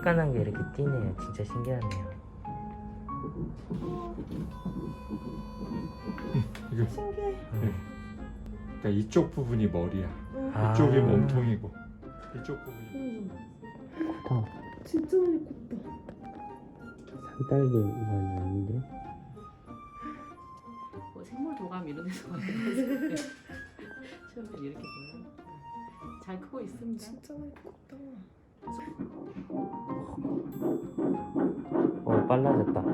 쬐깐한 게 이렇게 뛰네요. 진짜 신기하네요. 이거 신기해. 그러니까 이쪽 부분이 머리야. 아. 이쪽이 몸통이고 이쪽 부분이. 더 진짜 많이 컸다. 산딸기 이건 아닌데? 뭐 생물 도감 이런 데서 봤어요. 처음에 이렇게 보여요. 잘 크고 있습니다. 진짜 많이 컸다. 어 빨라졌다.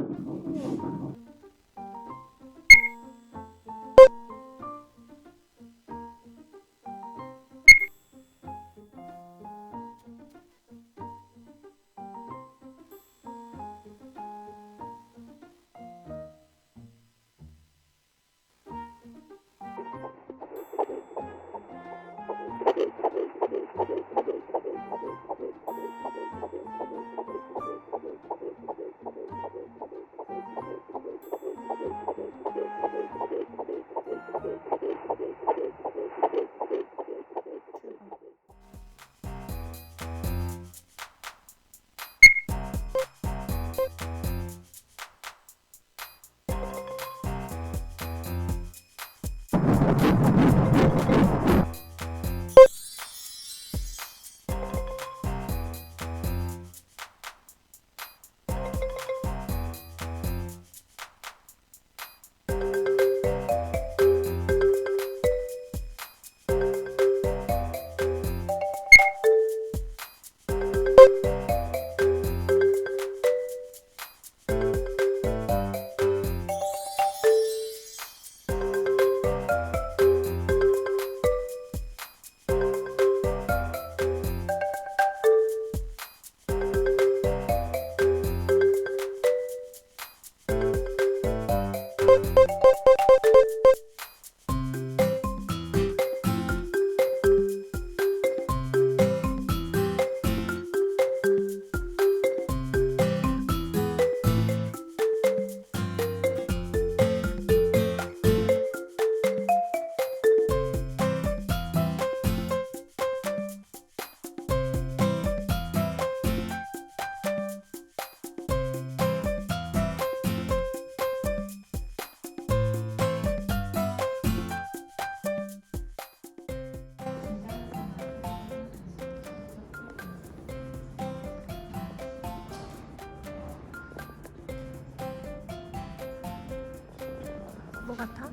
뭐 같아?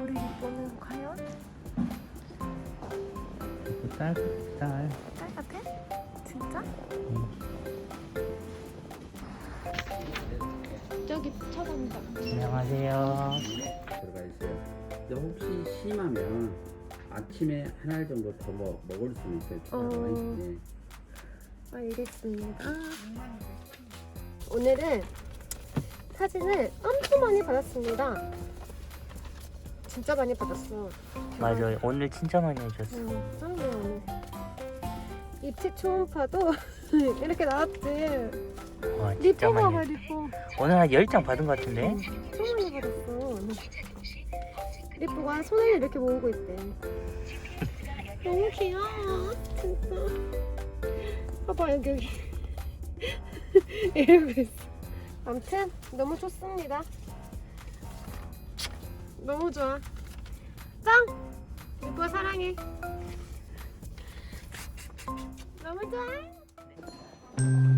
우리 이거는 과연 딸 딸. 딸 같아? 진짜? 저기 쳐다본다. 안녕하세요. 들어가 있어요. 근데 혹시 심하면 아침에 한 알 정도 더 뭐, 먹을 수 있어요. 어. 예. 알겠습니다. 오늘은 사진을 엄청 많이 받았습니다. 진짜 많이 받았어. 맞아요. 오늘 진짜 많이 해줬어. 음, 짱이야 오늘. 입체 초음파도 이렇게 나왔지. 와 진짜 리포 봐봐 많이. 리포. 오늘 한 10장 받은 것 같은데? 엄청 많이 받았어. 리포가 손을 이렇게 모으고 있대. 너무 귀여워. 진짜. 봐봐 여기 여기. 이러고 있어. 아무튼 너무 좋습니다. 너무 좋아. 짱! 리포 사랑해. 너무 좋아.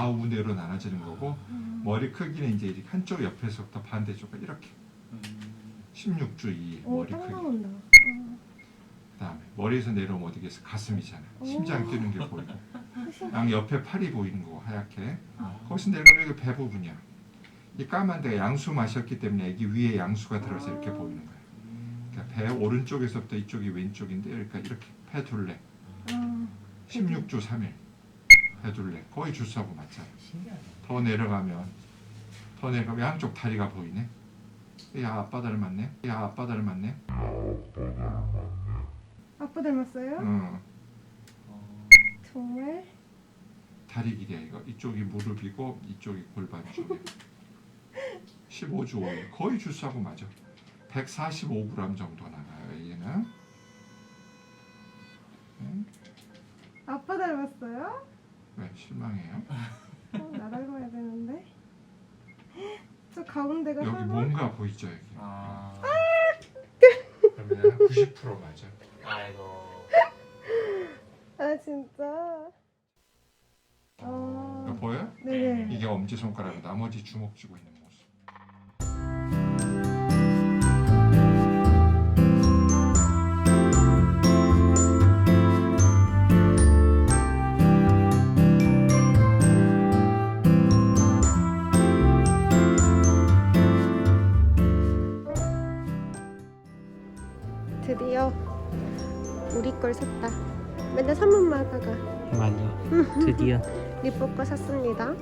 좌우 우내로 나눠지는 거고 머리 크기는 이제 이렇게 한쪽 옆에서부터 반대쪽으로 이렇게 16주 이 오, 머리 딱 크기. 나온다. 그다음에 머리에서 내려오면 어디게 가슴이잖아. 심장 뛰는 게 보이고 양 옆에 팔이 보이는 거고 하얗게. 거기서 내려오면 이게 배 부분이야. 이 까만 데가 양수 마셨기 때문에 여기 위에 양수가 들어서 이렇게 보이는 거야. 그러니까 배배 오른쪽에서부터 이쪽이 왼쪽인데 그러니까 이렇게 배 둘레 아, 16주 3일 배 둘레 거의 주사고 맞잖아. 더 내려가면 더 내려가면 양쪽 다리가 보이네 야 아빠 닮았네 야 아빠 닮았네 아빠 닮았어요? 어, 정말? 다리 길이야 이거 이쪽이 무릎이고 이쪽이 골반 쪽이야 15주 5일 거의 주사고 맞아 145g 정도 나가요 얘는 네? 아빠 닮았어요? 왜 실망해요? 어, 나 닮아야 되는데. 저 가운데가 여기 설마? 뭔가 보이죠 여기 아. 그러면 90% 맞아 아이고. 아 진짜. 이거 아, 보여요? 네네. 이게 엄지 손가락이고 나머지 주먹 쥐고 있는 모 걸 샀다. 맨날 선물만 하다가 맞아. 드디어. 리뽀 거 샀습니다.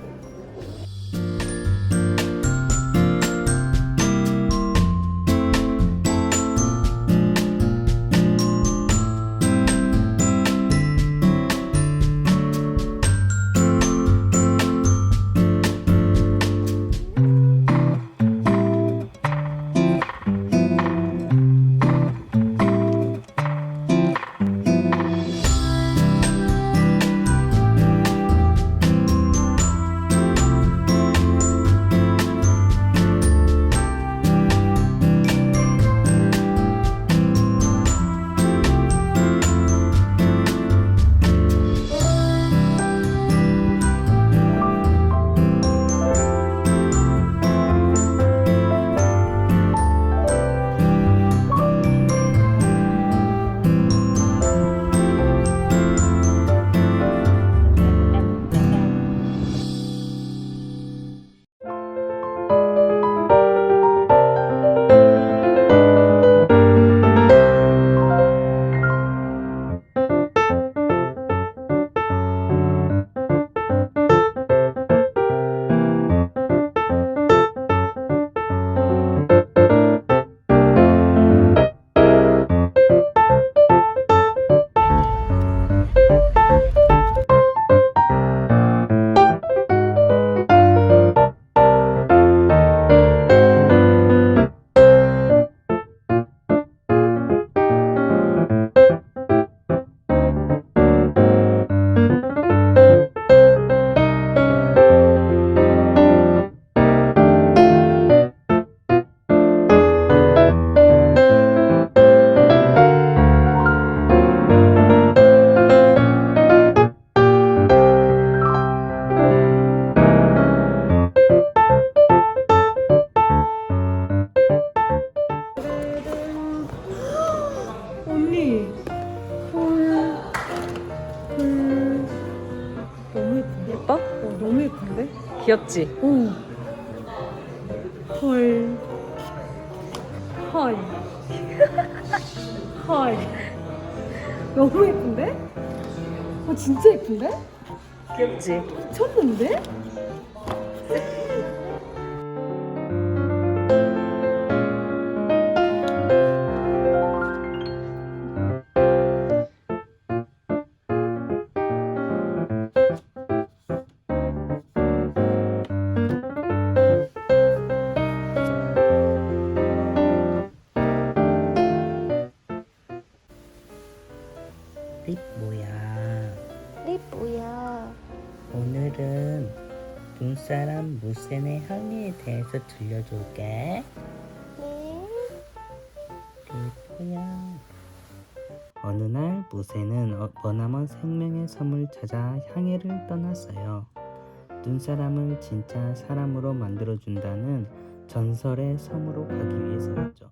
예뻐? 어, 너무 예쁜데? 귀엽지? 어. 헐, 헐, 헐, 너무 예쁜데? 어, 진짜 예쁜데? 귀엽지? 미쳤는데? 립 뭐야? 이 뭐야? 오늘은 눈사람 무센의 향기에 대해서 들려줄게. 네. 리포야. 어느 날 무쇠는 어- 머나먼 생명의 섬을 찾아 향해를 떠났어요. 눈사람을 진짜 사람으로 만들어준다는 전설의 섬으로 가기 위해서였죠.